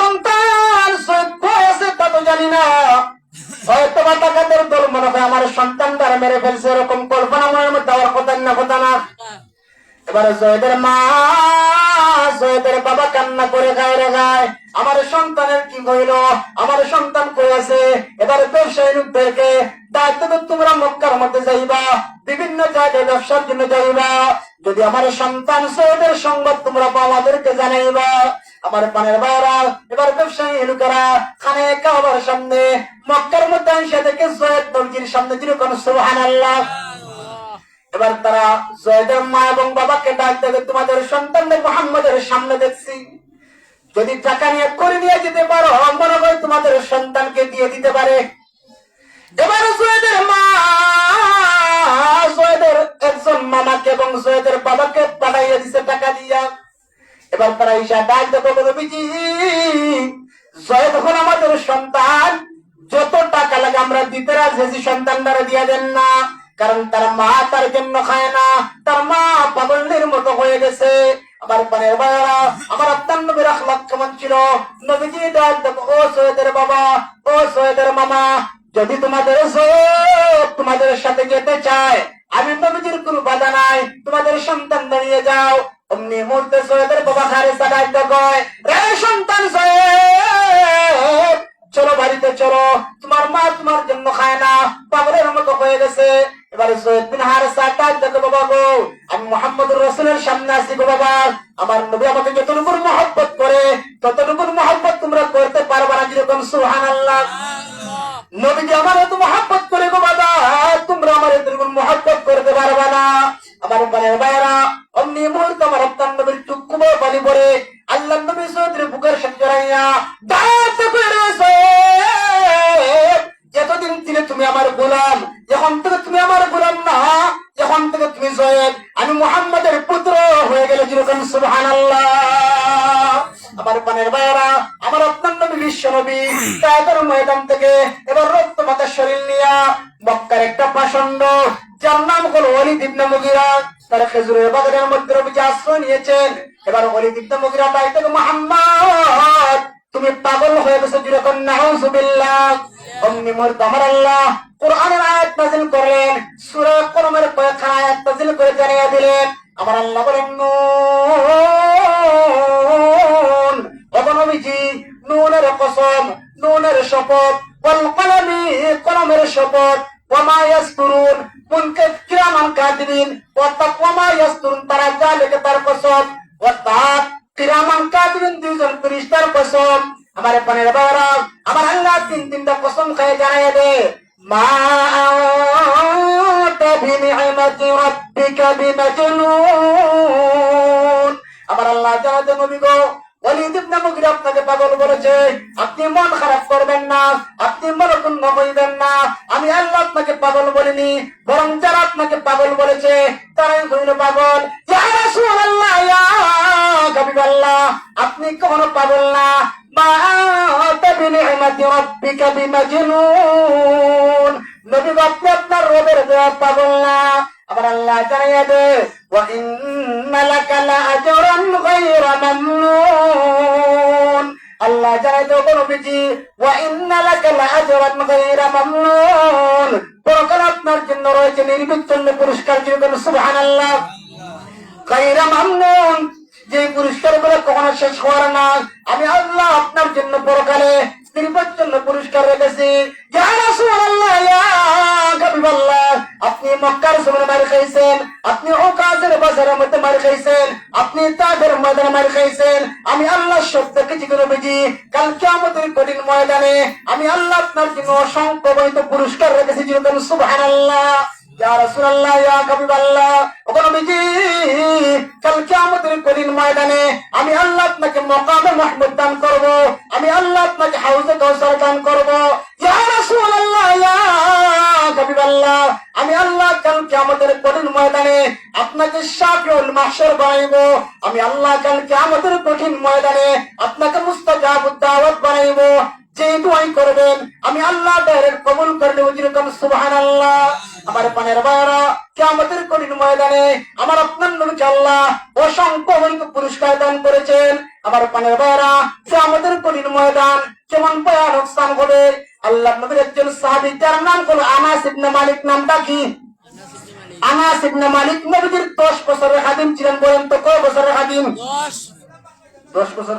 সন্তান আছে তা তো জানি না। হয়তো বা দল মনে হয় আমার সন্তান দ্বারা মেরে ফেলছে, এরকম কল্পনা মনের মধ্যে আমার কথা না কথা না। এবারে জয়দের মা, জয়দের বাবা কান্না করে রে গায়, আমার সন্তানের কি হইল? আমার সন্তান কই আছে? এবারে দায়িত্ব তো তোমরা মক্কার মধ্যে যাইবা, বিভিন্ন জায়গায় ব্যবসার জন্য যাইবা। যদি আমার সন্তান সৈয়দের সংবাদ তোমরা আমাদেরকে জানাইবা, আমার পানের বাইরা সামনে, মক্কার থেকে নবীর সামনে যেরকম সুবহানাল্লাহ। এবার তারা জয়দের মা এবং বাবাকে ডাক দেবে তোমাদের সন্তানদের মোহাম্মদের সামনে দেখছি। যদি টাকা নিয়ে করে নিয়ে যেতে পারো, মনে তোমাদের সন্তানকে দিয়ে দিতে পারে। এবার জয়দের মা, জয়দের একজন মামাকে এবং জয়দের বাবাকে পাঠাইয়া দিছে টাকা দিয়া। এবার তারা ঈশা ডাক দেবো নবীজি জয় তখন আমাদের সন্তান। যত টাকা লাগে আমরা দিতে রাজি সন্তান দ্বারা দিয়া দেন না। কারণ তার মা তার জন্য খায় না। তার মা পাগলের মতো হয়ে গেছে। আমার পানের বাবা আমার আত্মার নবীর আখলাক কেমন ছিল? নবীজি ডাক দেবো, ও সৈয়দের বাবা, ও সৈয়দের মামা, যদি তোমাদের তোমাদের সাথে যেতে চায়, আমি নবীজির কোনো বাধা নাই। তোমাদের সন্তান দাঁড়িয়ে যাও। অমনি মুহূর্তে সৈয়দের বাবা খারে সাদাই কয়, রে সন্তান সৈয়দ, চলো বাড়িতে চলো। তোমার মা তোমার জন্য খায় না, পাগলের মতো হয়ে গেছে। এবারে সৈয়দ বিন হারেসা ডাক দেখো বাবা গো, আমি মোহাম্মদুর রসুলের সামনে আসি গো বাবা। আমার নবী আমাকে যতটুকুর মহব্বত করে, ততটুকুর মহব্বত তোমরা করতে পারবা না যেরকম সুহান আল্লাহ নবীজি আমার এত মহাব্বত করে গো বাবা, তোমরা আমার এত মহাব্বত করতে পারবা না। আমার পানের বাইরা অমনি মুহূর্তে আপনার নবীর টুকু পানি পরে আল্লাহ নবী সৈয়দের বুকের সাথে জড়াইয়া করেছে এতদিন থেকে তুমি আমার গোলাম যখন থেকে তুমি আমার গোলাম না যখন থেকে তুমি জয়েদ আমি মুহাম্মাদের পুত্র হয়ে গেলে যেরকম সুবহান আমার পানের বাইরা আমার অত্যন্ত বিশ্ব নবী তাদের ময়দান থেকে এবার রক্ত মাথা শরীর নিয়া মক্কার একটা পাষণ্ড যার নাম হলো অলিদ ইবনে মুগিরা। তার খেজুরের বাগানের মধ্যে রবিজি আশ্রয় নিয়েছেন, এবার অলিদ ইবনে মুগিরা তাই থেকে মোহাম্মদ, তুমি পাগল হয়ে গেছো যেরকম নাউজুবিল্লাহ অমনি মুহূর্তে আমার আল্লাহ কোরআনের আয়াত নাজিল করলেন, সূরা কলমের কয়েকখানা আয়াত নাজিল করে জানিয়ে দিলেন। আমার আল্লাহ বলেন, নুন অবনবীজি নুনের কসম, নুনের শপথ কল কলমি, কলমের শপথ ওমা ইয়াসতুরুন মুনকে কিরামান কাতিবিন ওমা ইয়াসতুরুন তারা লেখে তার কসম অর্থাৎ কিরামান কাতিবিন দুইজন ফেরেশতার কসম আমার পানের বাবা আমার আল্লাহ তিন তিনটা কসম খায় জানায় দে মা বিনিআমাতি রাব্বিকা বিমাজনুন আমার আল্লাহ জানা নবী গো ওয়ালিদ ইবনে মুগিরা আপনাকে পাগল বলেছে, আপনি মন খারাপ করবেন না, আপনি মনক্ষুণ্ণ হইবেন না। আমি আল্লাহ আপনাকে পাগল বলিনি, বরং যারা আপনাকে পাগল বলেছে, তারাই হইল পাগল। আপনি কখনো পাগল না। মা নবী আপনি আপনার রবের দেওয়া পাগল না। আবার আল্লাহ জানাইয়া দে আল্লাহ জানাই দেব নবীজি, ওয়া ইন্না লাকা লাআজরান গায়রা মামনুন। পরকাল আপনার জন্য রয়েছে নির্বিচ্ছিন্ন পুরস্কার যেরকম সুবহানাল্লাহ। গায়রা মামনুন যে পুরস্কারগুলো কখনো শেষ হওয়ার না। আমি আল্লাহ আপনার জন্য পরকালে নির্বাচন্য পুরস্কার রেখেছি। আপনি মক্কার জমিনে মার খাইছেন, আপনি ওকাজের বাজারের মধ্যে মার খাইছেন, আপনি তাদের ময়দানে মার খাইছেন, আমি আল্লাহ শব্দ কিছু বুঝি কাল কিয়ামতের কঠিন ময়দানে আমি আল্লাহ আপনার জন্য অসংখ্য বৈধ পুরস্কার রেখেছি যেরকম সুবহানাল্লাহ। ইয়া রাসূলুল্লাহ, ইয়া হাবিবাল্লাহ। ওগো নবীজি কাল কিয়ামতের কঠিন ময়দানে আমি আল্লাহ আপনাকে মকামে মাহমুদ দান করব, আমি আল্লাহ আপনাকে হাউজে কাউসার দান করব। আমি আল্লাহ কাল কিয়ামতের কঠিন ময়দানে আপনাকে শাফিউল মাহশর বানাইব। আমি আল্লাহ কাল কিয়ামতের কঠিন ময়দানে আপনাকে মুস্তাজাবুদ দাওয়াত বানাইব। যে দোয়াই করবেন, আমি আল্লাহ ডাইরেক্ট কবুল করে নেব যেরকম সুবহানাল্লাহ। আমার পানের বাইরা আমাদের কঠিন ময়দানে আমার আপনার নবীকে আল্লাহ অসংখ্য পুরস্কার দান করেছেন। আমার পানের ভাইরা যে আমাদের কঠিন ময়দান কেমন ভয়ানক স্থান হবে আল্লাহ নবীর একজন সাহাবী যার নাম হলো আনাস ইবনে মালিক নামটা কি? আনাস ইবনে মালিক নবীর দশ বছরের হাদিম ছিলেন বলেন তো কয় বছরের হাদিম দশ বছর